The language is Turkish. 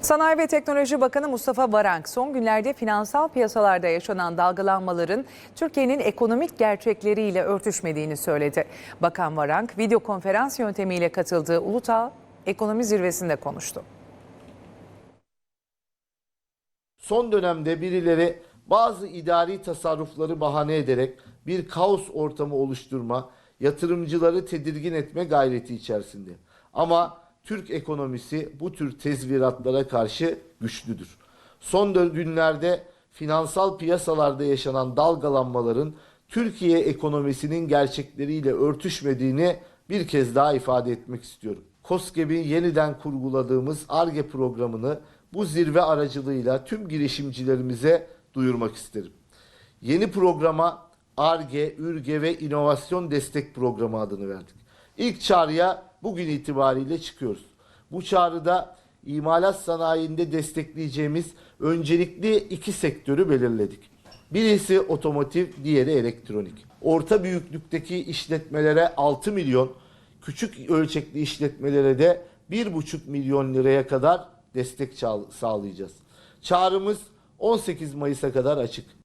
Sanayi ve Teknoloji Bakanı Mustafa Varank son günlerde finansal piyasalarda yaşanan dalgalanmaların Türkiye'nin ekonomik gerçekleriyle örtüşmediğini söyledi. Bakan Varank video konferans yöntemiyle katıldığı Uludağ Ekonomi Zirvesi'nde konuştu. Son dönemde birileri bazı idari tasarrufları bahane ederek bir kaos ortamı oluşturma, yatırımcıları tedirgin etme gayreti içerisinde. Ama Türk ekonomisi bu tür tezviratlara karşı güçlüdür. Son günlerde finansal piyasalarda yaşanan dalgalanmaların Türkiye ekonomisinin gerçekleriyle örtüşmediğini bir kez daha ifade etmek istiyorum. KOSGEB'in yeniden kurguladığımız ARGE programını bu zirve aracılığıyla tüm girişimcilerimize duyurmak isterim. Yeni programa ARGE, ÜRGE ve İnovasyon Destek Programı adını verdik. İlk çağrıya bugün itibariyle çıkıyoruz. Bu çağrıda imalat sanayinde destekleyeceğimiz öncelikli iki sektörü belirledik. Birisi otomotiv, diğeri elektronik. Orta büyüklükteki işletmelere 6 milyon, küçük ölçekli işletmelere de 1,5 milyon liraya kadar destek sağlayacağız. Çağrımız 18 Mayıs'a kadar açık.